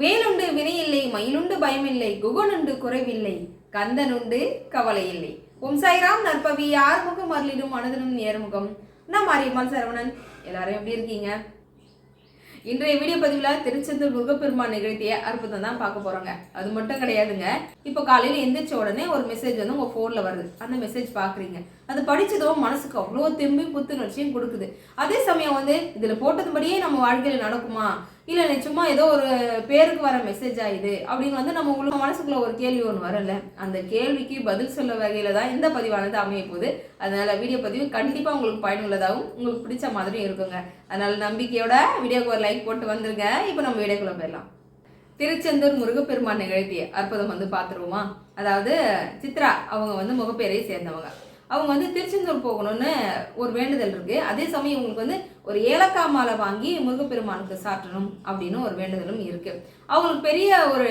வேலுண்டு வினையில்லை மயிலுண்டு பயமில்லை குகனுண்டு குறைவில்லை கந்தனுண்டு கவலை இல்லை ஓம் சாய்ராம் நற்பவி ஆறுமுகம் அருளிடும் மனதனும் நேர்முகம். நான் மாரியம்மாள் சரவணன் எல்லாரும் எப்படி இருக்கீங்க? இன்றைய வீடியோ பதிவில் திருச்செந்தூர் முருகப்பெருமான் நிகழ்த்திய அற்புதம் தான் பார்க்க போறோங்க. அது மட்டும் கிடையாதுங்க. இப்போ காலையில் எந்திரிச்ச உடனே ஒரு மெசேஜ் வந்து உங்கள் ஃபோனில் வருது. அந்த மெசேஜ் பார்க்குறீங்க. அது படித்ததும் மனசுக்கு அவ்வளோ தெம்பி புத்துணர்ச்சியும் கொடுக்குது. அதே சமயம் வந்து இதில் போட்டதுபடியே நம்ம வாழ்க்கையில் நடக்குமா? இல்லை நிச்சயமா சும்மா ஏதோ ஒரு பேருக்கு வர மெசேஜ் ஆயுது அப்படின்னு வந்து நம்ம உங்களுக்கு மனசுக்குள்ள ஒரு கேள்வி ஒன்று வரல அந்த கேள்விக்கு பதில் சொல்ல வகையில தான் இந்த பதிவானது அமைய போகுது. அதனால வீடியோ பதிவு கண்டிப்பாக உங்களுக்கு பயனுள்ளதாகவும் உங்களுக்கு பிடிச்ச மாதிரியும் இருக்குங்க. அதனால நம்பிக்கையோட வீடியோக்கு ஒரு லைக் போட்டு வந்துருங்க. இப்போ நம்ம வீடியோக்குள்ள போயிடலாம். திருச்செந்தூர் முருகப்பெருமான் நிகழ்த்திய அற்புதம் வந்து பார்த்துருவோமா? அதாவது சித்ரா அவங்க வந்து முகப்பேரை சேர்ந்தவங்க. அவங்க வந்து திருச்செந்தூர் போகணும்னு ஒரு வேண்டுதல் இருக்கு. அதே சமயம் உங்களுக்கு வந்து ஒரு ஏலக்காய் மாலை வாங்கி முருகப்பெருமானுக்கு சாட்டணும் அப்படின்னு ஒரு வேண்டுதலும் இருக்கு. அவங்களுக்கு பெரிய ஒரு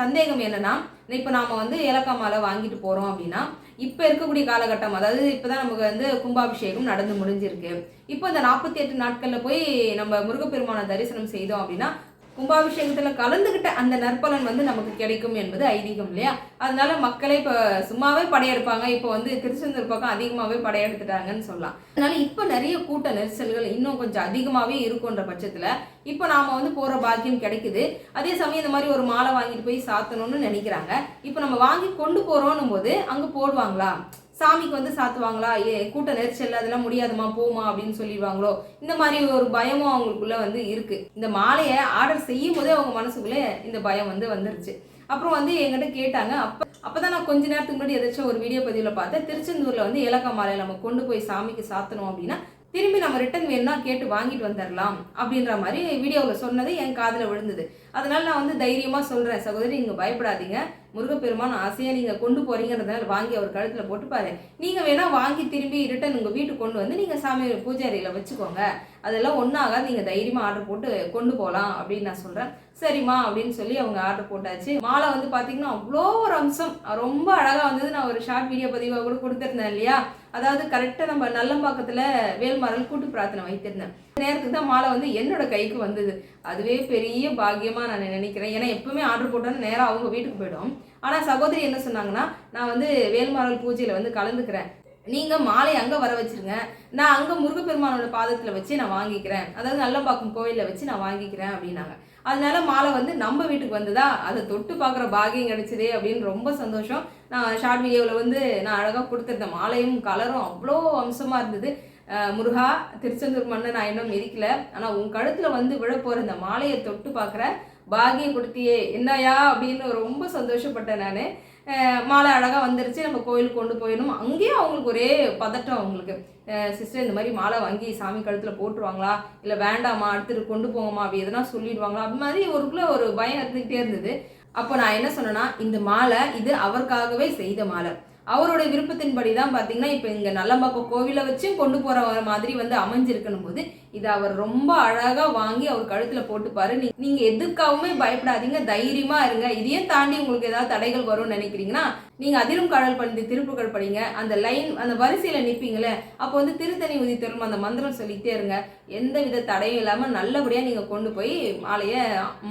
சந்தேகம் என்னன்னா இப்போ நாம வந்து ஏலக்காய் மாலை வாங்கிட்டு போறோம் அப்படின்னா இப்போ இருக்கக்கூடிய காலகட்டம் அதாவது இப்போதான் நமக்கு வந்து கும்பாபிஷேகம் நடந்து முடிஞ்சிருக்கு. இப்போ இந்த நாற்பத்தி எட்டு நாட்கள்ல போய் நம்ம முருகப்பெருமானை தரிசனம் செய்தோம் அப்படின்னா கும்பாபிஷேகத்தில் கலந்துகிட்ட அந்த நற்பலன் வந்து நமக்கு கிடைக்கும் என்பது ஐதீகம் இல்லையா? அதனால மக்களே இப்போ சும்மாவே படையெடுப்பாங்க. இப்போ வந்து திருச்செந்தூர் பக்கம் அதிகமாகவே படையெடுத்துட்டாங்கன்னு சொல்லலாம். அதனால இப்போ நிறைய கூட்ட நெரிசல்கள் இன்னும் கொஞ்சம் அதிகமாகவே இருக்குன்ற பட்சத்தில் இப்போ நாம வந்து போகிற பாக்கியம் கிடைக்குது. அதே சமயம் இந்த மாதிரி ஒரு மாலை வாங்கிட்டு போய் சாத்தணும்னு நினைக்கிறாங்க. இப்போ நம்ம வாங்கி கொண்டு போகிறோன்னும் போது அங்கே போடுவாங்களா? சாமிக்கு வந்து சாத்துவாங்களா? ஏ கூட்ட நெரிச்சல் அதெல்லாம் முடியாதுமா போமா அப்படின்னு சொல்லிடுவாங்களோ? இந்த மாதிரி ஒரு பயமும் அவங்களுக்குள்ள வந்து இருக்கு. இந்த மாலையை ஆர்டர் செய்யும் போதே அவங்க மனசுக்குள்ளே இந்த பயம் வந்து வந்துருச்சு. அப்புறம் வந்து என்கிட்ட கேட்டாங்க. அப்போ அப்பதான் நான் கொஞ்ச நேரத்துக்கு முன்னாடி எதாச்சும் ஒரு வீடியோ பதிவில் பார்த்தேன். திருச்செந்தூர்ல வந்து ஏலக்காய் மாலையை நம்ம கொண்டு போய் சாமிக்கு சாத்தணும் அப்படின்னா திரும்பி நம்ம ரிட்டன் வேணும்னா கேட்டு வாங்கிட்டு வந்துடலாம் அப்படின்ற மாதிரி வீடியோவில் சொன்னது என் காதில் விழுந்தது. அதனால நான் வந்து தைரியமாக சொல்கிறேன் சகோதரி நீங்கள் பயப்படாதீங்க. முருகப்பெருமான் ஆசையாக நீங்கள் கொண்டு போறீங்கிறதுனால வாங்கி அவர் கழுத்தில் போட்டுப்பாரு. நீங்கள் வேணால் வாங்கி திரும்பி ரிட்டன் உங்கள் வீட்டுக்கு கொண்டு வந்து நீங்கள் சாமி பூஜை அறையில் வச்சுக்கோங்க. அதெல்லாம் ஒன்றாகாது நீங்கள் தைரியமாக ஆர்டர் போட்டு கொண்டு போகலாம் அப்படின்னு நான் சொல்கிறேன் சரிம்மா அப்படின்னு சொல்லி அவங்க ஆர்டர் போட்டாச்சு. மாலை வந்து பார்த்தீங்கன்னா அவ்வளோ ஒரு அம்சம். ரொம்ப அழகாக வந்தது. நான் ஒரு ஷார்ட் வீடியோ பதிவாக கூட கொடுத்துருந்தேன் இல்லையா? அதாவது கரெக்டாக நம்ம நல்லம்பாக்கத்தில் வேல்மாரல் கூட்டு பிரார்த்தனை வைத்திருந்தேன். நேரத்துக்கு தான் மாலை வந்து என்னோட கைக்கு வந்தது. அதுவே பெரிய பாக்கியமாக நான் நினைக்கிறேன். ஏன்னா எப்பவுமே ஆர்டர் போட்டோன்னு நேராக அவங்க வீட்டுக்கு போய்டும். ஆனால் சகோதரி என்ன சொன்னாங்கன்னா நான் வந்து வேல்மாரல் பூஜையில் வந்து கலந்துக்கிறேன். நீங்கள் மாலை அங்கே வர வச்சிருங்க. நான் அங்கே முருகப்பெருமானோட பாதத்தில் வச்சு நான் வாங்கிக்கிறேன். அதாவது நல்லம்பாக்கம் கோயிலில் வச்சு நான் வாங்கிக்கிறேன் அப்படின்னாங்க. அதனால மாலை வந்து நம்ம வீட்டுக்கு வந்ததா? அதை தொட்டு பார்க்குற பாகியம் கிடைச்சதே அப்படின்னு ரொம்ப சந்தோஷம். நான் ஷார்ட் வீடியோவில் வந்து நான் அழகாக கொடுத்துருந்தேன் மாலையும் கலரும் அவ்வளோ அம்சமாக இருந்தது. முருகா திருச்செந்தூர் மண்ணை நான் இன்னும் மிதிக்கல ஆனால் உன் கழுத்தில் வந்து விழ போகிற இந்த மாலையை தொட்டு பார்க்குற பாகியம் கொடுத்தியே. என்னையா அப்படின்னு ரொம்ப சந்தோஷப்பட்டேன் நான். மாலை அழகாக வந்துருச்சு. நம்ம கோயிலுக்கு கொண்டு போயிடணும். அங்கேயும் அவங்களுக்கு ஒரே பதட்டம் அவங்களுக்கு. சிஸ்டர் இந்த மாதிரி மாலை வாங்கி சாமி கழுத்தில் போட்டுருவாங்களா? இல்லை வேண்டாமா அடுத்துட்டு கொண்டு போங்கம்மா அப்படி எதனா சொல்லிடுவாங்களா? அப்படி மாதிரி ஒருக்குள்ள ஒரு பயம் இருந்துக்கிட்டே இருந்தது. அப்போ நான் என்ன சொன்னேன்னா இந்த மாலை இது அவருக்காகவே செய்த மாலை. அவருடைய விருப்பத்தின்படி தான் பார்த்தீங்கன்னா இப்போ இங்கே நல்லம்பாக்கம் கோவிலை வச்சும் கொண்டு போகிற மாதிரி வந்து அமைஞ்சிருக்கணும் போது இதை அவர் ரொம்ப அழகாக வாங்கி அவர் கழுத்தில் போட்டுப்பாரு நீ நீங்கள் எதுக்காகவுமே பயப்படாதீங்க. தைரியமாக இருங்க. இதையும் தாண்டி உங்களுக்கு ஏதாவது தடைகள் வரும்னு நினைக்கிறீங்கன்னா நீங்கள் அதிரும் கடல் பண்ணி திருப்புகள் படிங்க. அந்த லைன் அந்த வரிசையில் நிற்பீங்களே அப்போ வந்து திருத்தணி உதி திரும்ப அந்த மந்திரம் சொல்லிக்கிட்டே இருங்க. எந்த வித தடையும் இல்லாமல் நல்லபடியாக நீங்கள் கொண்டு போய் மாலையை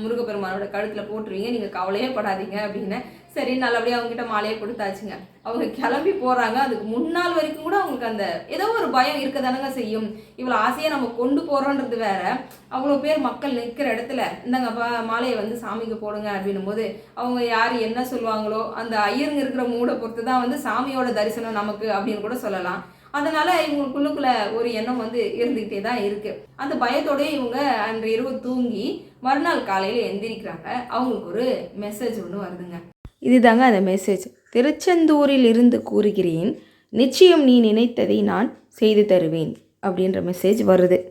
முருகப்பெருமானோட கழுத்தில் போட்டுருவீங்க. நீங்கள் கவலையே படாதீங்க அப்படின்னு. சரி நல்லபடியாக அவங்ககிட்ட மாலையை கொடுத்தாச்சுங்க. அவங்க கிளம்பி போகிறாங்க அதுக்கு முன்னாள் வரைக்கும் கூட அவங்களுக்கு அந்த ஏதோ ஒரு பயம் இருக்க தானங்க செய்யும். இவ்வளோ ஆசையாக நம்ம கொண்டு போகிறோன்றது வேற. அவ்வளோ பேர் மக்கள் நிற்கிற இடத்துல இந்தாங்கப்பா மாலையை வந்து சாமிக்கு போடுங்க அப்படின்னும் போது அவங்க யார் என்ன சொல்லுவாங்களோ அந்த ஐயருங்க இருக்கிற மூடை பொறுத்து தான் வந்து சாமியோட தரிசனம் நமக்கு அப்படின்னு கூட சொல்லலாம். அதனால இவங்களுக்குள்ளுக்குள்ள ஒரு எண்ணம் வந்து இருந்துகிட்டே தான் இருக்கு. அந்த பயத்தோடய இவங்க அன்று இரவு தூங்கி மறுநாள் காலையில் எந்திரிக்கிறாங்க. அவங்களுக்கு ஒரு மெசேஜ் ஒன்று வருதுங்க. இதுதாங்க அந்த மெசேஜ் திருச்செந்தூரில் இருந்து கூறுகிறேன் நிச்சயம் நீ நினைத்ததை நான் செய்து தருவேன் அப்படின்ற மெசேஜ் வருது.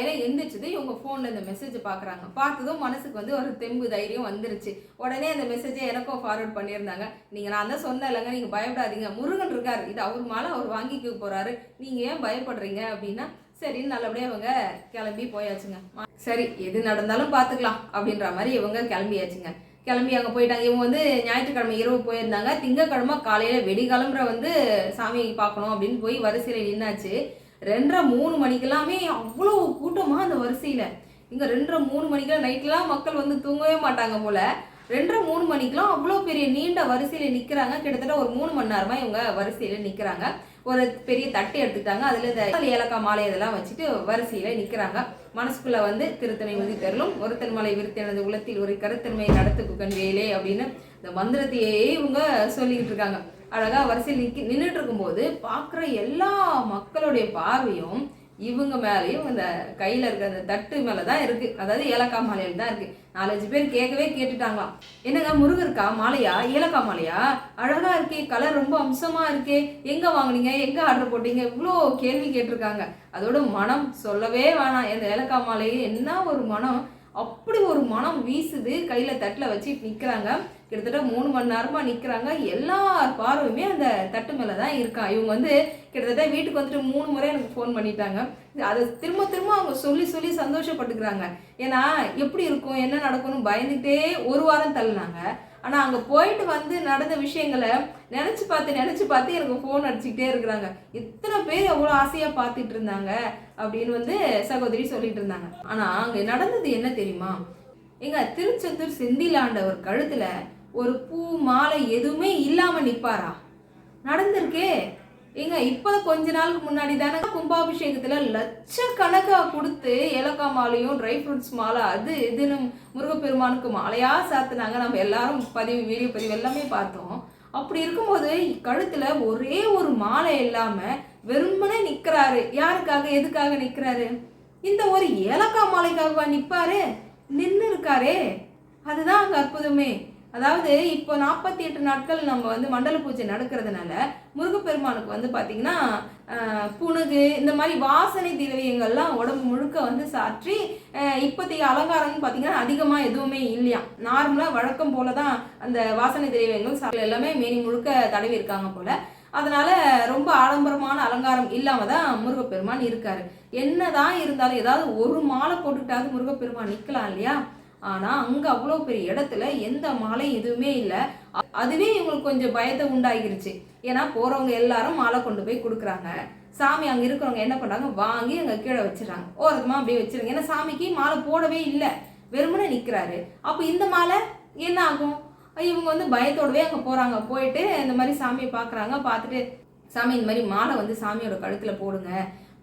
காலையில எந்திரிச்சது இவங்க ஃபோனில் இந்த மெசேஜ் பார்க்குறாங்க. பார்த்ததும் மனசுக்கு வந்து ஒரு தெம்பு தைரியம் வந்துருச்சு. உடனே அந்த மெசேஜை எனக்கும் ஃபார்வர்ட் பண்ணியிருந்தாங்க. நீங்கள் நான் தான் சொன்னேன் இல்லைங்க நீங்கள் பயப்படாதீங்க. முருகன் இருக்காரு. இது அவர் மேலே அவர் வாங்கிக்க போகிறாரு நீங்கள் ஏன் பயப்படுறீங்க அப்படின்னா சரின்னு நல்லபடியாக அவங்க கிளம்பி போயாச்சுங்க. சரி எது நடந்தாலும் பார்த்துக்கலாம் அப்படின்ற மாதிரி இவங்க கிளம்பியாச்சுங்க. கிளம்பி அங்கே போயிட்டாங்க. இவங்க வந்து ஞாயிற்றுக்கிழமை இரவு போயிருந்தாங்க. திங்கக்கிழமை காலையில் வெடிகாலம்புற வந்து சாமியை பார்க்கணும் அப்படின்னு போய் வரிசையில் நின்னாச்சு. ரெண்டரை மூணு மணிக்கெல்லாமே அவ்வளோ கூட்டமாக அந்த வரிசையில். இங்கே ரெண்டரை மூணு மணிக்கெல்லாம் நைட்லாம் மக்கள் வந்து தூங்கவே மாட்டாங்க போல. ரெண்டரை மூணு மணிக்கெல்லாம் அவ்வளோ பெரிய நீண்ட வரிசையில் நிற்கிறாங்க கிட்டத்தட்ட ஒரு மூணு மணி நேரமா இவங்க வரிசையில் நிற்கிறாங்க ஒரு பெரிய தட்டு எடுத்துக்கிட்டாங்க. அதில் இந்த ஏலக்காய் மாலை இதெல்லாம் வச்சுட்டு வரிசையில் நிற்கிறாங்க மனசுக்குள்ள வந்து திருத்தணை உறுதி தரலும் ஒருத்தன் மலை விருத்தனது உலத்தில் ஒரு கருத்தன்மை நடத்து குகன் வேலே அப்படின்னு இந்த மந்திரத்தையே இவங்க சொல்லிக்கிட்டு இருக்காங்க. அழகாக வரிசையில் நிக்க நின்றுட்டு இருக்கும்போது பார்க்குற எல்லா மக்களுடைய பார்வையும் இவங்க மேலேயும் இந்த கையில் இருக்க அந்த தட்டு மேலே தான் இருக்குது அதாவது ஏலக்காய் மாலையில் தான் இருக்குது நாலஞ்சு பேர் கேட்கவே கேட்டுட்டாங்களாம். என்னங்க முருகருக்கா மாலையா? ஏலக்காய் மாலையா? அழகாக இருக்கே கலர் ரொம்ப அம்சமாக இருக்கே. எங்கே வாங்குனீங்க? எங்கே ஆர்டர் போட்டீங்க? இவ்வளோ கேள்வி கேட்டிருக்காங்க. அதோட மனம் சொல்லவே வேணாம். இந்த ஏலக்காய் மாலையை என்ன ஒரு மனம்? அப்படி ஒரு மனம் வீசுது. கையில் தட்டில் வச்சு நிற்கிறாங்க கிட்டத்தட்ட மூணு மணி நேரமா நிக்கிறாங்க. எல்லார் பார்வையுமே அந்த தட்டு மேல தான் இருக்கா. இவங்க வந்து கிட்டத்தட்ட வீட்டுக்கு வந்துட்டு மூணு முறை எனக்கு ஃபோன் பண்ணிட்டாங்க. அதை திரும்ப திரும்ப அவங்க சொல்லி சொல்லி சந்தோஷப்பட்டுக்கிறாங்க. ஏன்னா எப்படி இருக்கும் என்ன நடக்கும்னு பயந்துட்டே ஒரு வாரம் தள்ளினாங்க. ஆனா அங்க போயிட்டு வந்து நடந்த விஷயங்களை நினைச்சு பார்த்து நினைச்சு பார்த்து எனக்கு ஃபோன் அடிச்சுக்கிட்டே இருக்கிறாங்க. இத்தனை பேர் எவ்வளோ ஆசையா பார்த்துட்டு இருந்தாங்க அப்படின்னு வந்து சகோதரி சொல்லிட்டு இருந்தாங்க. ஆனா அங்க நடந்தது என்ன தெரியுமா? எங்க திருச்செந்தூர் செந்திலாண்டவர் கழுத்துல ஒரு பூ மாலை எதுவுமே இல்லாமல் நிற்பாரா நடந்திருக்கே. ஏங்க இப்போ கொஞ்ச நாளுக்கு முன்னாடி தானே கும்பாபிஷேகத்தில் லட்சக்கணக்காக கொடுத்து ஏலக்காய் மாலையும் ட்ரை ஃப்ரூட்ஸ் மாலை அது இதுன்னு முருகப்பெருமானுக்கு மாலையா சாத்துனாங்க. நம்ம எல்லாரும் பதிவு வீடியோ பதிவு எல்லாமே பார்த்தோம். அப்படி இருக்கும்போது கழுத்தில் ஒரே ஒரு மாலை இல்லாமல் வெறுமனே நிற்கிறாரு யாருக்காக எதுக்காக நிற்கிறாரு இந்த ஒரு ஏலக்காய் மாலைக்காகவா நிற்பாரு நின்று இருக்காரே அதுதான் அங்கே அற்புதமே. அதாவது இப்போ நாற்பத்தி எட்டு நாட்கள் நம்ம வந்து மண்டல பூஜை நடக்கிறதுனால முருகப்பெருமானுக்கு வந்து பார்த்தீங்கன்னா புணுகு இந்த மாதிரி வாசனை திரவியங்கள்லாம் உடம்பு முழுக்க வந்து சாற்றி இப்போத்தைய இப்போதைய அலங்காரம்னு பார்த்தீங்கன்னா அதிகமாக எதுவுமே இல்லையா? நார்மலாக வழக்கம் போல தான் அந்த வாசனை திரவியங்கள் சாப்பிட எல்லாமே மேனி முழுக்க தடவி இருக்காங்க போல. அதனால ரொம்ப ஆடம்பரமான அலங்காரம் இல்லாம தான் முருகப்பெருமான் இருக்காரு. என்னதான் இருந்தாலும் ஏதாவது ஒரு மாலை போட்டுக்கிட்டாவது முருகப்பெருமான் நிற்கலாம் இல்லையா? ஆனால் அங்கே அவ்வளோ பெரிய இடத்துல எந்த மாலை எதுவுமே இல்லை. அதுவே இவங்களுக்கு கொஞ்சம் பயத்தை உண்டாகிருச்சு. ஏன்னா போகிறவங்க எல்லாரும் மாலை கொண்டு போய் கொடுக்குறாங்க. சாமி அங்கே இருக்கிறவங்க என்ன பண்ணுறாங்க வாங்கி அங்கே கீழே வச்சிடறாங்க. ஓரமா அப்படியே வச்சிருங்க. ஏன்னா சாமிக்கு மாலை போடவே இல்லை. வெறுமனே நிற்கிறாரு அப்போ இந்த மாலை என்ன ஆகும்? இவங்க வந்து பயத்தோடவே அங்கே போகிறாங்க போயிட்டு இந்த மாதிரி சாமியை பார்க்குறாங்க பார்த்துட்டு சாமி இந்த மாதிரி மாலை வந்து சாமியோட கழுத்தில் போடுங்க.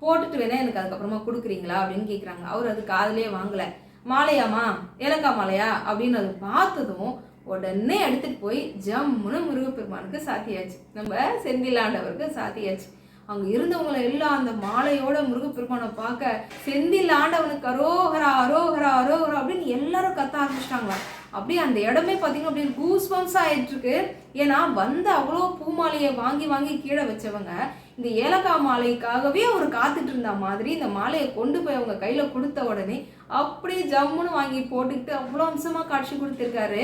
போட்டுட்டு வேணா எனக்கு அதுக்கப்புறமா கொடுக்குறீங்களா? அப்படின்னு கேட்குறாங்க அவர் அது காதலே வாங்கலை. மாலையாமா ஏலக்காய் மாலையா? அப்படின்னு அதை பார்த்ததும் உடனே எடுத்துட்டு போய் ஜம்முன்னு முருகப்பெருமானுக்கு சாத்தியாச்சு. நம்ம செந்திலாண்டவருக்கு சாத்தியாச்சு. அங்கே இருந்தவங்களை எல்லாம் அந்த மாலையோட முருகப்பெருமானை பார்க்க செந்தில் ஆண்டவனுக்கு அரோகரா அரோகரா அரோகரா அப்படின்னு எல்லாரும் கத்த ஆரம்பிச்சிட்டாங்களா? அப்படியே அந்த இடமே பார்த்தீங்கன்னா அப்படியே கூஸ்பம்ஸ் ஆயிட்டு இருக்கு ஏன்னா வந்து அவ்வளோ பூமாலையை வாங்கி வாங்கி கீழே வச்சவங்க இந்த ஏலக்காய் மாலைக்காகவே அவர் காத்துட்டு இருந்த மாதிரி இந்த மாலையை கொண்டு போய் அவங்க கையில கொடுத்த உடனே அப்படியே ஜம்முன்னு வாங்கி போட்டுக்கிட்டு அவ்வளோ அம்சமா காட்சி கொடுத்துருக்காரு.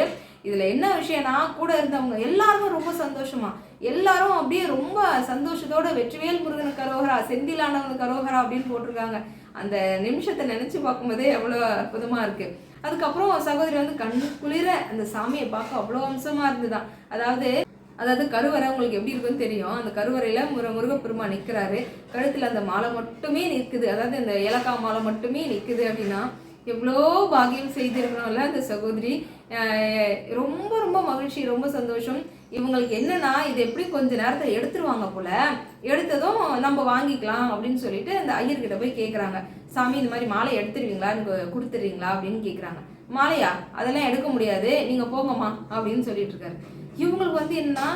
இதுல என்ன விஷயம்னா கூட இருந்தவங்க எல்லாருமே ரொம்ப சந்தோஷமா. எல்லாரும் அப்படியே ரொம்ப சந்தோஷத்தோட வெற்றிவேல் முருகன் கரோகரா செந்திலானவன் கரோகரா அப்படின்னு போட்டிருக்காங்க. அந்த நிமிஷத்தை நினைச்சு பார்க்கும்போதே எவ்வளோ அற்புதமா இருக்கு. அதுக்கப்புறம் சகோதரி வந்து கண்ணு குளிர அந்த சாமியை பார்க்க அவ்வளோ அம்சமா இருந்துதான். அதாவது அதாவது கருவறை உங்களுக்கு எப்படி இருக்குன்னு தெரியும். அந்த கருவறையில் முரு முருகப்பெருமான் நிற்கிறாரு கழுத்தில் அந்த மாலை மட்டுமே நிற்குது. அதாவது இந்த ஏலக்காய் மாலை மட்டுமே நிற்குது அப்படின்னா எவ்வளோ பாகியம் செய்திருக்கணும்ல அந்த சகோதரி. ரொம்ப ரொம்ப மகிழ்ச்சி ரொம்ப சந்தோஷம். இவங்களுக்கு என்னன்னா இது எப்படி கொஞ்ச நேரத்தில் எடுத்துருவாங்க போல. எடுத்ததும் நம்ம வாங்கிக்கலாம் அப்படின்னு சொல்லிட்டு அந்த ஐயர்கிட்ட போய் கேட்குறாங்க சாமி இந்த மாதிரி மாலை எடுத்துருவீங்களா? எனக்கு கொடுத்துருவீங்களா அப்படின்னு கேட்குறாங்க மாலையா? அதெல்லாம் எடுக்க முடியாது. நீங்கள் போங்கம்மா அப்படின்னு சொல்லிட்டு இருக்காரு. இவங்களுக்கு வந்து என்னன்னா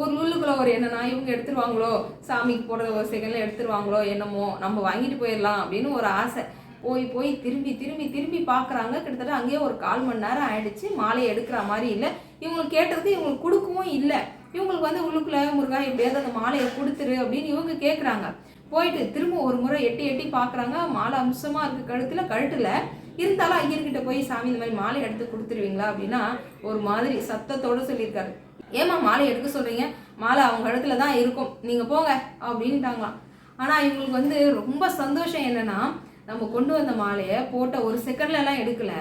ஒரு உள்ளுக்குள்ள ஒரு என்னன்னா இவங்க எடுத்துருவாங்களோ சாமிக்கு போடுற ஒரு செகண்ட்ல எடுத்துருவாங்களோ என்னமோ நம்ம வாங்கிட்டு போயிடலாம் அப்படின்னு ஒரு ஆசை. போய் போய் திரும்பி திரும்பி திரும்பி பார்க்குறாங்க கிட்டத்தட்ட அங்கேயே ஒரு கால் மணி நேரம் ஆயிடுச்சு. மாலையை எடுக்கிற மாதிரி இல்லை. இவங்களுக்கு கேட்டதுக்கு இவங்களுக்கு கொடுக்கவும் இல்லை. இவங்களுக்கு வந்து உள்ளுக்குள்ள முருகா எப்படியாவது அந்த மாலையை கொடுத்துரு அப்படின்னு இவங்க கேட்குறாங்க போயிட்டு திரும்ப ஒரு முறை எட்டி எட்டி பார்க்குறாங்க மாலை அம்சமாக இருக்குது கழுத்தில் கழுத்துல இருந்தாலும் ஐயர்கிட்ட போய் சாமி இந்த மாதிரி மாலை எடுத்து கொடுத்துருவீங்களா? அப்படின்னா ஒரு மாதிரி சத்தத்தோடு சொல்லியிருக்காரு. ஏமா மாலை எடுக்க சொல்கிறீங்க மாலை அவங்க இடத்துல தான் இருக்கும். நீங்கள் போங்க அப்படின்ட்டாங்களாம். ஆனால் இவங்களுக்கு வந்து ரொம்ப சந்தோஷம் என்னென்னா நம்ம கொண்டு வந்த மாலையை போட்ட ஒரு செகண்ட்லலாம் எடுக்கலை எடுக்கல.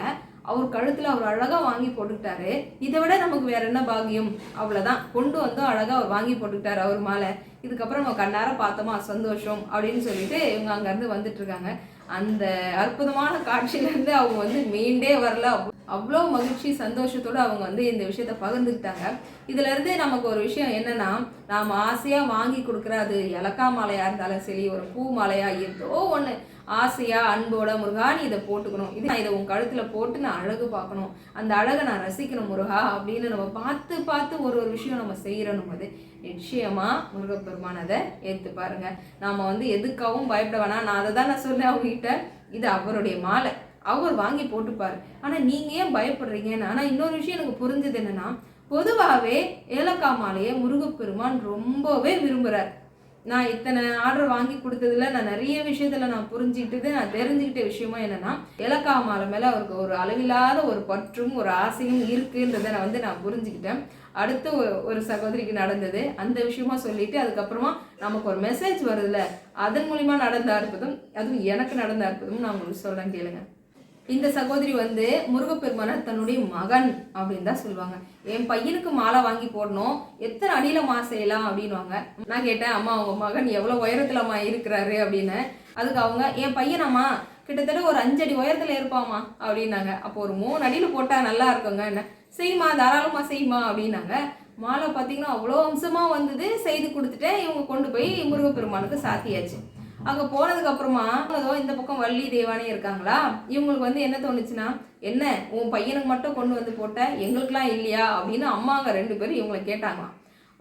அவர் கழுத்தில் அவர் அழகாக வாங்கி போட்டுக்கிட்டாரு. இதை விட நமக்கு வேற என்ன பாக்கியம்? அவ்வளோதான் கொண்டு வந்தோம் அழகாக அவர் வாங்கி போட்டுக்கிட்டாரு அவர் மாலை. இதுக்கப்புறம் நம்ம கண்ணார பார்த்தோமா? சந்தோஷம் அப்படின்னு சொல்லிட்டு இவங்க அங்கேருந்து வந்துட்டு இருக்காங்க. அந்த அற்புதமான காட்சியிலேருந்து அவங்க வந்து மீண்டே வரல. அவ்வளோ மகிழ்ச்சி சந்தோஷத்தோடு அவங்க வந்து இந்த விஷயத்த பகிர்ந்துக்கிட்டாங்க. இதுலேருந்து நமக்கு ஒரு விஷயம் என்னென்னா நாம் ஆசையாக வாங்கி கொடுக்குற அது இலக்கா மாலையாக இருந்தாலும் சரி ஒரு பூ மாலையா ஏதோ ஒன்று ஆசையாக அன்போட முருகா நீ இதை போட்டுக்கணும். இது நான் இதை உன் கழுத்தில் போட்டு நான் அழகு பார்க்கணும். அந்த அழகை நான் ரசிக்கணும் முருகா அப்படின்னு நம்ம பார்த்து பார்த்து ஒரு ஒரு விஷயம் நம்ம செய்கிறோம் போது நிச்சயமாக முருகப்பெருமான் அதை ஏற்று பாருங்க. நாம் வந்து எதுக்காகவும் பயப்பட வேணாம். நான் அதை தான் நான் சொன்னேன் அவங்ககிட்ட இது அவருடைய மாலை. அவர் வாங்கி போட்டுப்பார். ஆனால் நீங்கள் ஏன் பயப்படுறீங்கன்னு ஆனால் இன்னொரு விஷயம் எனக்கு புரிஞ்சது என்னன்னா பொதுவாகவே ஏலக்காய் மாலையை முருகப்பெருமான் ரொம்பவே விரும்புகிறார் நான் இத்தனை ஆர்டர் வாங்கி கொடுத்ததுல நான் நிறைய விஷயத்துல நான் புரிஞ்சுக்கிட்டது நான் தெரிஞ்சுக்கிட்ட விஷயமா என்னன்னா இலக்கா மாலை மேல அவருக்கு ஒரு அளவில்லாத ஒரு பற்றும் ஒரு ஆசையும் இருக்குன்றதை நான் வந்து நான் புரிஞ்சுக்கிட்டேன். அடுத்து ஒரு சகோதரிக்கு நடந்தது. அந்த விஷயமா சொல்லிட்டு அதுக்கப்புறமா நமக்கு ஒரு மெசேஜ் வருதுல்ல அதன் மூலியமா நடந்த அற்புதம் அதுவும் எனக்கு நடந்த அற்புதம் நான் உங்களுக்கு சொல்றேன் கேளுங்க. இந்த சகோதரி வந்து முருகப்பெருமான தன்னுடைய மகன் அப்படின்னு தான் சொல்லுவாங்க. என் பையனுக்கு மாலை வாங்கி போடணும் எத்தனை அடியில மா செய்யலாம் அப்படின்னுவாங்க. நான் கேட்டேன் அம்மா உங்க மகன் எவ்வளவு உயரத்துலம்மா இருக்கிறாரு? அப்படின்னு. அதுக்கு அவங்க என் பையனம்மா கிட்டத்தட்ட ஒரு அஞ்சடி உயரத்துல இருப்பாமா அப்படின்னாங்க. அப்போ ஒரு மூணு அடியில் போட்டா நல்லா இருக்குங்க என்ன? செய்யுமா தாராளமா செய்யுமா அப்படின்னாங்க. மாலை பார்த்தீங்கன்னா அவ்வளோ அம்சமாக வந்தது செய்து கொடுத்துட்டேன். இவங்க கொண்டு போய் முருகப்பெருமானுக்கு சாத்தியாச்சு. அங்கே போனதுக்கு அப்புறமா ஏதோ இந்த பக்கம் வள்ளி தேவானே இருக்காங்களா? இவங்களுக்கு வந்து என்ன தோணுச்சுன்னா என்ன உன் பையனுக்கு மட்டும் கொண்டு வந்து போட்ட எங்களுக்குலாம் இல்லையா? அப்படின்னு அம்மாங்க ரெண்டு பேரும் இவங்களை கேட்டாங்களாம்.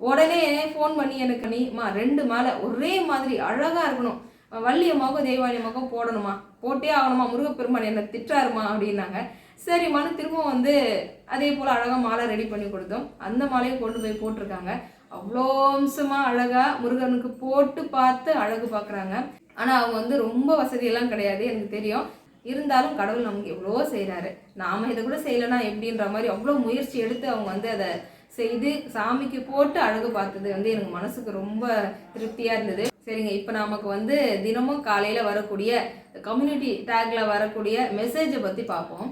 உடனே ஃபோன் பண்ணி எனக்கு நீமா ரெண்டு மாலை ஒரே மாதிரி அழகாக இருக்கணும். வள்ளி அம்மாவுக்கும் தெய்வானி அம்மாவுக்கும் போடணுமா? போட்டே ஆகணுமா? முருகப்பெருமான் என்ன திட்டாருமா அப்படின்னாங்க. சரிம்மான்னு திரும்ப வந்து அதே போல் அழகாக மாலை ரெடி பண்ணி கொடுத்தோம். அந்த மாலையை கொண்டு போய் போட்டிருக்காங்க. அவ்வளோ அம்சமாக அழகாக முருகனுக்கு போட்டு பார்த்து அழகு பார்க்குறாங்க. ஆனால் அவங்க வந்து ரொம்ப வசதியெல்லாம் கிடையாது எனக்கு தெரியும். இருந்தாலும் கடவுள் நமக்கு எவ்வளோ செய்கிறாரு நாம் இதை கூட செய்யலைன்னா எப்படின்ற மாதிரி அவ்வளோ முயற்சி எடுத்து அவங்க வந்து அதை செய்து சாமிக்கு போட்டு அழகு பார்த்தது வந்து எனக்கு மனசுக்கு ரொம்ப திருப்தியாக இருந்தது. சரிங்க இப்போ நமக்கு வந்து தினமும் காலையில் வரக்கூடிய கம்யூனிட்டி டேக்ல வரக்கூடிய மெசேஜை பற்றி பார்ப்போம்.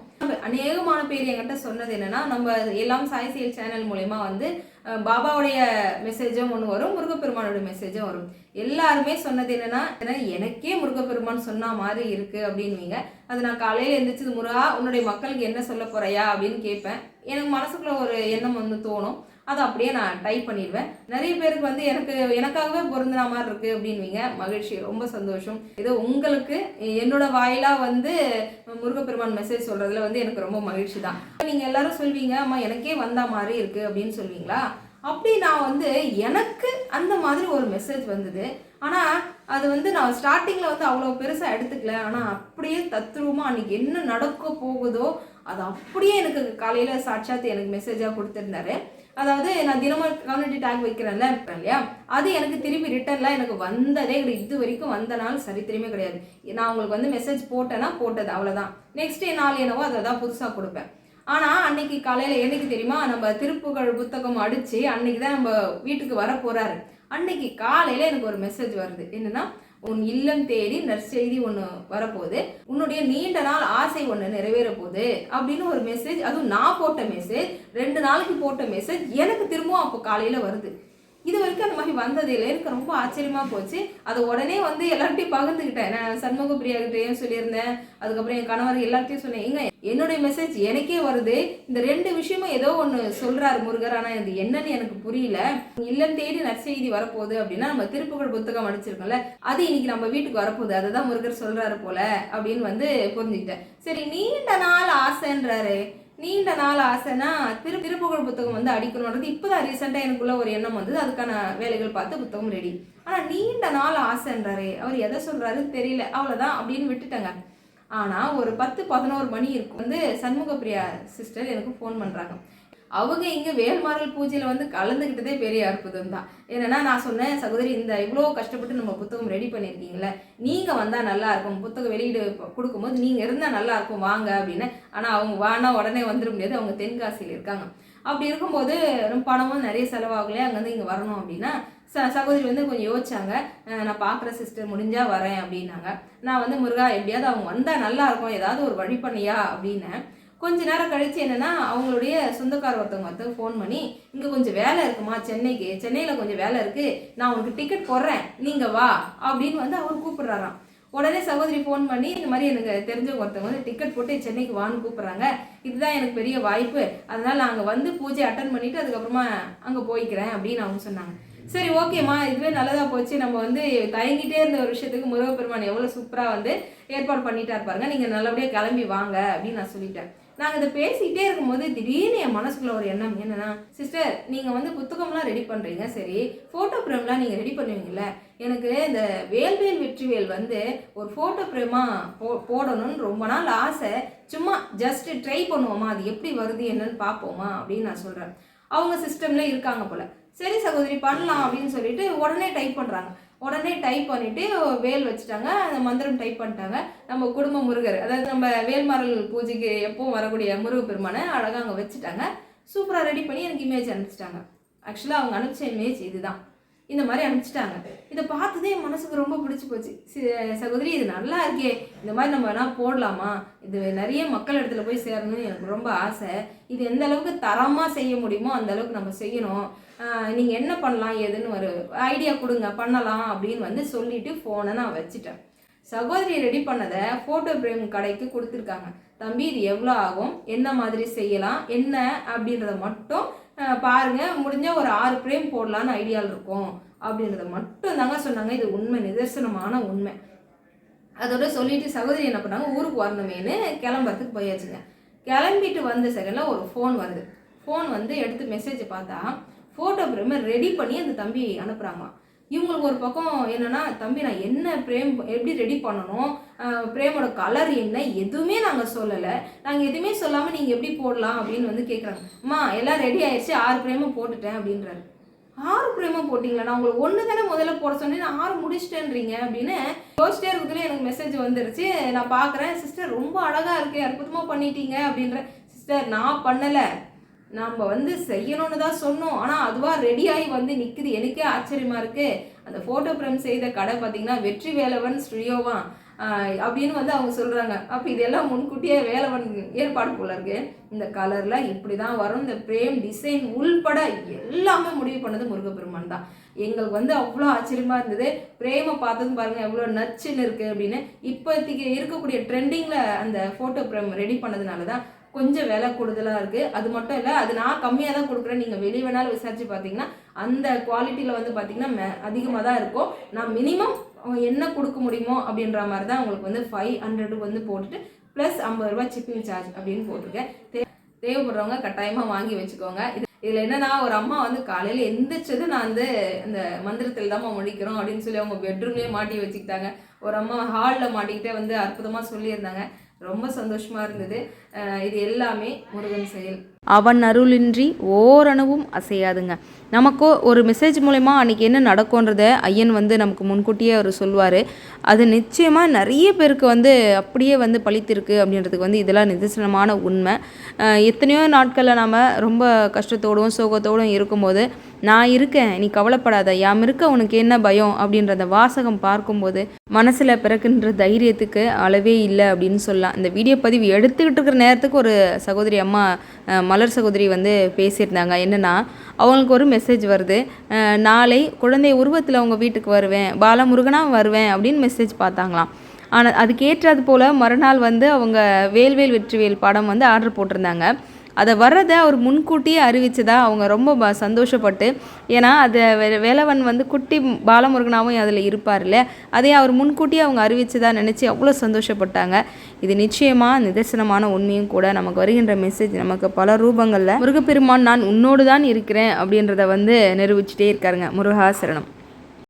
அநேகமான பேர் என்கிட்ட சொன்னது என்னென்னா நம்ம எல்லாம் சாய் செயல் சேனல் மூலயமா வந்து பாபாவுடைய மெசேஜும் ஒன்று வரும் முருகப்பெருமானோட மெசேஜும் வரும். எல்லாருமே சொன்னது என்னன்னா எனக்கே முருகப்பெருமான் சொன்ன மாதிரி இருக்கு அப்படின்வீங்க. அது நான் காலையில் எழுந்திரிச்சது முருகா உன்னுடைய மக்களுக்கு என்ன சொல்ல போறையா அப்படின்னு கேட்பேன். எனக்கு மனசுக்குள்ள ஒரு எண்ணம் வந்து தோணும். அதை அப்படியே நான் டைப் பண்ணிடுவேன். நிறைய பேருக்கு வந்து எனக்கு எனக்காகவே பொருந்தின மாதிரி இருக்கு அப்படின்வீங்க. மகிழ்ச்சி ரொம்ப சந்தோஷம். இது உங்களுக்கு என்னோட வாயிலாக வந்து முருகப்பெருமான் மெசேஜ் சொல்றதுல வந்து எனக்கு ரொம்ப மகிழ்ச்சி தான். நீங்க எல்லாரும் சொல்வீங்க அம்மா எனக்கே வந்த மாதிரி இருக்கு அப்படின்னு சொல்வீங்களா? அப்படி நான் வந்து எனக்கு அந்த மாதிரி ஒரு மெசேஜ் வந்தது. ஆனால் அது வந்து நான் ஸ்டார்டிங்கில் வந்து அவ்வளோ பெருசாக எடுத்துக்கல. ஆனால் அப்படியே தத்ரூபமாக அன்னைக்கு என்ன நடக்க போகுதோ அது அப்படியே எனக்கு காலையில் சாட்சாத்து எனக்கு மெசேஜாக கொடுத்துருந்தாரு. அதாவது நான் தினமும் கம்யூனிட்டி டேக் வைக்கிறேன்ல இல்லையா? அது எனக்கு திருப்பி ரிட்டர்னில் எனக்கு வந்ததே கிடையாது. இது வரைக்கும் வந்த நாள் சரித்திரமே கிடையாது. நான் உங்களுக்கு வந்து மெசேஜ் போட்டேன்னா போட்டது அவ்வளோதான் நெக்ஸ்ட் டே நாள் என்னவோ அதை தான் புதுசாக கொடுப்பேன். ஆனால் அன்னைக்கு காலையில் என்னைக்கு தெரியுமா? நம்ம திருப்புகழ் புத்தகம் அடித்து அன்னைக்கு தான் நம்ம வீட்டுக்கு வர போகிறாரு அன்னைக்கு காலையில் எனக்கு ஒரு மெசேஜ் வருது. என்னன்னா உன் இல்லம் தேடி நற்செய்தி ஒன்று வரப்போகுது. உன்னுடைய நீண்ட நாள் ஆசை ஒன்று நிறைவேற போகுது அப்படின்னு ஒரு மெசேஜ் அதுவும் நான் போட்ட மெசேஜ் ரெண்டு நாளைக்கு போட்ட மெசேஜ் எனக்கு திரும்பவும் அப்போ காலையில் வருது. இது வரைக்கும் அந்த மாதிரி வந்தது இல்லை. எனக்கு ரொம்ப ஆச்சரியமா போச்சு. அதை உடனே வந்து எல்லார்ட்டையும் பகிர்ந்துக்கிட்டேன் நான் சண்முக பிரியாகிட்டையும் சொல்லியிருந்தேன்? அதுக்கப்புறம் என் கணவர் எல்லார்ட்டையும் சொன்னேன் எங்க என்னுடைய மெசேஜ் எனக்கே வருது. இந்த ரெண்டு விஷயமும் ஏதோ ஒன்று சொல்றாரு முருகர். ஆனால் இது என்னன்னு எனக்கு புரியல. இல்லம் தேடி நற்செய்தி வரப்போகுது அப்படின்னா நம்ம திருப்புகழ் புத்தகம் அடிச்சிருக்கோம்ல அது இன்னைக்கு நம்ம வீட்டுக்கு வரப்போகுது. அதை தான் முருகர் சொல்றாரு போல அப்படின்னு வந்து புரிஞ்சுக்கிட்டேன். சரி நீண்ட நாள் ஆசைன்றாரு. நீண்ட நாள் ஆசைனா திரு திருப்புகழ் புத்தகம் வந்து அடிக்கணுன்றது இப்போதான் ரீசெண்டாக எனக்குள்ள ஒரு எண்ணம் வந்தது. அதுக்கான வேலைகள் பார்த்து புத்தகம் ரெடி ஆனால் நீண்ட நாள் ஆசைன்றாரு அவர் எதை சொல்கிறாரு தெரியல. அவ்வளோதான் அப்படின்னு விட்டுட்டேங்க. ஆனால் ஒரு பத்து பதினோரு மணி இருக்கும். வந்து சண்முகப்பிரியா சிஸ்டர் எனக்கு ஃபோன் பண்ணுறாங்க அவங்க இங்கே வேல்மாறல் பூஜையில் வந்து கலந்துக்கிட்டதே பெரிய அற்புதம் தான் என்னென்னா நான் சொன்னேன் சகோதரி இந்த இவ்வளோ கஷ்டப்பட்டு நம்ம புத்தகம் ரெடி பண்ணியிருக்கீங்களே நீங்கள் வந்தால் நல்லா இருக்கும் புத்தகம் வெளியீடு கொடுக்கும்போது நீங்கள் இருந்தால் நல்லா இருக்கும் வாங்க அப்படின்னு. ஆனால் அவங்க வானா உடனே வந்துட முடியாது அவங்க தென்காசியில் இருக்காங்க. அப்படி இருக்கும்போது ரொம்ப பணமும் நிறைய செலவாகலையே அங்கேருந்து இங்கே வரணும் அப்படின்னா ச சகோதரி வந்து கொஞ்சம் யோசிச்சாங்க. நான் பார்க்குற சிஸ்டர் முடிஞ்சால் வரேன் அப்படின்னாங்க. நான் வந்து முருகா எப்படியாவது அவங்க வந்தால் நல்லா இருக்கும் ஏதாவது ஒரு வழி பண்ணியா? அப்படின்னேன் கொஞ்ச நேரம் கழிச்சு என்னன்னா அவங்களுடைய சொந்தக்கார ஒருத்தவங்க ஒருத்தவங்க ஃபோன் பண்ணி இங்க கொஞ்சம் வேலை இருக்குமா சென்னைக்கு? சென்னையில கொஞ்சம் வேலை இருக்கு. நான் உனக்கு டிக்கெட் போடுறேன். நீங்க வா. அப்படின்னு வந்து அவர் கூப்பிடுறாராம். உடனே சகோதரி ஃபோன் பண்ணி இந்த மாதிரி எனக்கு தெரிஞ்சவங்க ஒருத்தவங்க வந்து டிக்கெட் போட்டு சென்னைக்கு வான்னு கூப்பிட்றாங்க. இதுதான் எனக்கு பெரிய வாய்ப்பு. அதனால அங்கே வந்து பூஜை அட்டன் பண்ணிட்டு அதுக்கப்புறமா அங்கே போய்க்கிறேன். அப்படின்னு அவங்க சொன்னாங்க. சரி ஓகேம்மா. இதுவே நல்லதாக போச்சு. நம்ம வந்து தயங்கிட்டே இருந்த ஒரு விஷயத்துக்கு முருகப்பெருமான் எவ்வளோ சூப்பராக வந்து ஏற்பாடு பண்ணிட்டா இருப்பாருங்க நீங்கள் நல்லபடியாக கிளம்பி வாங்க அப்படின்னு நான் சொல்லிட்டேன். நாங்கள் இதை பேசிக்கிட்டே இருக்கும்போது திடீர்னு என் மனசுக்குள்ள ஒரு எண்ணம். என்னன்னா சிஸ்டர் நீங்கள் வந்து புத்தகம்லாம் ரெடி பண்ணுறீங்க சரி ஃபோட்டோ ஃப்ரேம்லாம் நீங்கள் ரெடி பண்ணுவீங்கல்ல. எனக்கு இந்த வேல்வேல் வெற்றிவேல் வந்து ஒரு ஃபோட்டோ ஃப்ரேமாக போ போடணும்னு ரொம்ப நாள் ஆசை. சும்மா ஜஸ்ட் ட்ரை பண்ணுவோமா? அது எப்படி வருது? என்னன்னு பார்ப்போமா? அப்படின்னு நான் சொல்கிறேன் அவங்க சிஸ்டம்ல இருக்காங்க போல. சரி சகோதரி பண்ணலாம் அப்படின்னு சொல்லிட்டு உடனே டைப் பண்ணுறாங்க உடனே டைப் பண்ணிட்டு வேல் வச்சுட்டாங்க. அந்த மந்திரம் டைப் பண்ணிட்டாங்க. நம்ம குடும்ப முருகர் அதாவது நம்ம வேல்மாரல் பூஜைக்கு எப்பவும் வரக்கூடிய முருக பெருமானை அழகாக அங்கே வச்சுட்டாங்க. சூப்பராக ரெடி பண்ணி எனக்கு இமேஜ் அனுப்பிச்சிட்டாங்க. ஆக்சுவலாக அவங்க அனுப்பிச்ச இமேஜ் இதுதான். இந்த மாதிரி அனுப்பிச்சிட்டாங்க. இதை பார்த்ததே என் மனசுக்கு ரொம்ப பிடிச்சி போச்சு. சகோதரி இது நல்லா இருக்கே. இந்த மாதிரி நம்ம வேணால் போடலாமா? இது நிறைய மக்கள் இடத்துல போய் சேரணும்னு எனக்கு ரொம்ப ஆசை. இது எந்த அளவுக்கு தரமாக செய்ய முடியுமோ அந்த அளவுக்கு நம்ம செய்யணும். நீங்கள் என்ன பண்ணலாம்? ஏதுன்னு ஒரு ஐடியா கொடுங்க. பண்ணலாம் அப்படின்னு வந்து சொல்லிட்டு ஃபோனை நான் வச்சுட்டேன். சகோதரி ரெடி பண்ணதை ஃபோட்டோ ஃப்ரேம் கடைக்கு கொடுத்துருக்காங்க. தம்பி இது எவ்வளோ ஆகும்? என்ன மாதிரி செய்யலாம்? என்ன அப்படின்றத மட்டும் பாருங்கள் முடிஞ்சால் ஒரு ஆறு ஃப்ரேம் போடலான்னு ஐடியாவில் இருக்கும். அப்படின்றத மட்டும் தாங்க சொன்னாங்க. இது உண்மை நிதர்சனமான உண்மை. அதோட சொல்லிட்டு சகோதரி என்ன பண்ணாங்க? ஊருக்கு வரணுமேனு கிளம்புறதுக்கு போயாச்சுங்க. கிளம்பிட்டு வந்த செகண்டில் ஒரு ஃபோன் வருது. ஃபோன் வந்து எடுத்து மெசேஜ் பார்த்தா ஃபோட்டோ ஃப்ரேமை ரெடி பண்ணி அந்த தம்பி அனுப்புகிறாங்களாம் இவங்களுக்கு ஒரு பக்கம் என்னென்னா தம்பி நான் என்ன பிரேம் எப்படி ரெடி பண்ணணும் பிரேமோட கலர் என்ன எதுவுமே நாங்கள் சொல்லலை. நாங்கள் எதுவுமே சொல்லாமல் நீங்கள் எப்படி போடலாம்? அப்படின்னு வந்து கேட்குறாங்க அம்மா எல்லாம் ரெடி ஆயிடுச்சு ஆறு பிரேமும் போட்டுட்டேன் அப்படின்றாரு. ஆறு பிரேமும் போட்டிங்களா? நான் உங்களுக்கு ஒன்று தானே முதல்ல போட சொன்னேன். நான் ஆறு முடிச்சிட்டேன்றீங்க அப்படின்னு யோசிச்சிட்டே இருக்கிறதுல எனக்கு மெசேஜ் வந்துருச்சு. நான் பார்க்குறேன் சிஸ்டர் ரொம்ப அழகாக இருக்கு. அற்புதமாக பண்ணிட்டீங்க அப்படின்ற சிஸ்டர் நான் பண்ணலை. நம்ம வந்து செய்யணும்னு தான் சொன்னோம். ஆனால் அதுவாக ரெடியாகி வந்து நிற்குது எனக்கே ஆச்சரியமாக இருக்குது அந்த ஃபோட்டோ ஃப்ரேம் செய்த கடை பார்த்தீங்கன்னா வெற்றி வேலவன் ஸ்டுடியோவா அப்படின்னு வந்து அவங்க சொல்கிறாங்க அப்போ இதெல்லாம் முன்கூட்டியே வேலவன் ஏற்பாடு போல இருக்கு. இந்த கலரில் இப்படி தான் வரும். இந்த பிரேம் டிசைன் உள்பட எல்லாமே முடிவு பண்ணது முருகப்பெருமான் தான். எங்களுக்கு வந்து அவ்வளோ ஆச்சரியமாக இருந்தது. பிரேமை பார்த்ததும் பாருங்கள் எவ்வளோ நச்சுன்னு இருக்குது அப்படின்னு. இப்போதைக்கு இருக்கக்கூடிய ட்ரெண்டிங்கில் அந்த ஃபோட்டோ ஃப்ரேம் ரெடி பண்ணதுனால தான் கொஞ்சம் விலை கூடுதலாக இருக்குது அது மட்டும் இல்லை அது நான் கம்மியாக தான் கொடுக்குறேன். நீங்கள் வெளியே வேணாலும் விசாரித்து பார்த்தீங்கன்னா அந்த குவாலிட்டியில் வந்து பார்த்தீங்கன்னா அதிகமாக தான் இருக்கும். நான் மினிமம் என்ன கொடுக்க முடியுமோ அப்படின்ற மாதிரி தான் உங்களுக்கு வந்து ஃபைவ் ஹண்ட்ரடுக்கு வந்து போட்டுட்டு ப்ளஸ் ஐம்பது ரூபாய் சிப்பிங் சார்ஜ் அப்படின்னு போட்டிருக்கேன். தே தேவைப்படுறவங்க கட்டாயமாக வாங்கி வச்சுக்கோங்க. இது இதில் என்னன்னா ஒரு அம்மா வந்து காலையில் எந்திரிச்சது நான் வந்து இந்த மந்திரத்தில் தான் முடிக்கிறோம் அப்படின்னு சொல்லி அவங்க பெட்ரூம்லேயே மாட்டி வச்சுக்கிட்டாங்க. ஒரு அம்மா ஹாலில் மாட்டிக்கிட்டே வந்து அற்புதமாக சொல்லியிருந்தாங்க. ரொம்ப சந்தோஷமாக இருந்தது. இது எல்லாமே முருகன் செயல். அவன் அருளின்றி ஓரணுவும் அசையாதுங்க. நமக்கோ ஒரு மெசேஜ் மூலயமா அன்றைக்கி என்ன நடக்கும்ன்றத ஐயன் வந்து நமக்கு முன்கூட்டியே அவர் சொல்லுவார். அது நிச்சயமாக நிறைய பேருக்கு வந்து அப்படியே வந்து பழித்திருக்கு அப்படின்றதுக்கு வந்து இதெல்லாம் நிதர்சனமான உண்மை. எத்தனையோ நாட்களில் நாம் ரொம்ப கஷ்டத்தோடும் சோகத்தோடும் இருக்கும்போது நான் இருக்கேன் நீ கவலைப்படாத யாம் இருக்க உனக்கு என்ன பயம்? அப்படின்றத வாசகம் பார்க்கும்போது மனசில் பிறக்குன்ற தைரியத்துக்கு அளவே இல்லை அப்படின்னு சொல்லலாம். இந்த வீடியோ பதிவு எடுத்துக்கிட்டு இருக்கிற நேரத்துக்கு ஒரு சகோதரி அம்மா மலர் சகோதரி வந்து பேசியிருந்தாங்க. என்னென்னா அவங்களுக்கு ஒரு மெசேஜ் வருது. நாளை குழந்தை உருவத்தில் அவங்க வீட்டுக்கு வருவேன். பாலமுருகனாக வருவேன் அப்படின்னு மெசேஜ் பார்த்தாங்களாம். ஆனால் அதுக்கேற்றது போல் மறுநாள் வந்து அவங்க வேல்வேல் வெற்றிவேல் படம் வந்து ஆர்டர் போட்டிருந்தாங்க. அதை வர்றதை அவர் முன்கூட்டியே அறிவிச்சதா அவங்க ரொம்ப சந்தோஷப்பட்டு ஏன்னா அதை வே- வேலவன் வந்து குட்டி பாலமுருகனாவும் அதில் இருப்பார் இல்லையா? அதையே அவர் முன்கூட்டியே அவங்க அறிவிச்சதா நினச்சி அவ்வளோ சந்தோஷப்பட்டாங்க. இது நிச்சயமாக நிதர்சனமான உண்மையும் கூட. நமக்கு வருகின்ற மெசேஜ் நமக்கு பல ரூபங்களில் முருகப்பெருமான் நான் உன்னோடு தான் இருக்கிறேன் அப்படின்றத வந்து நிரூபிச்சிட்டே இருக்காருங்க. முருகாசரணம்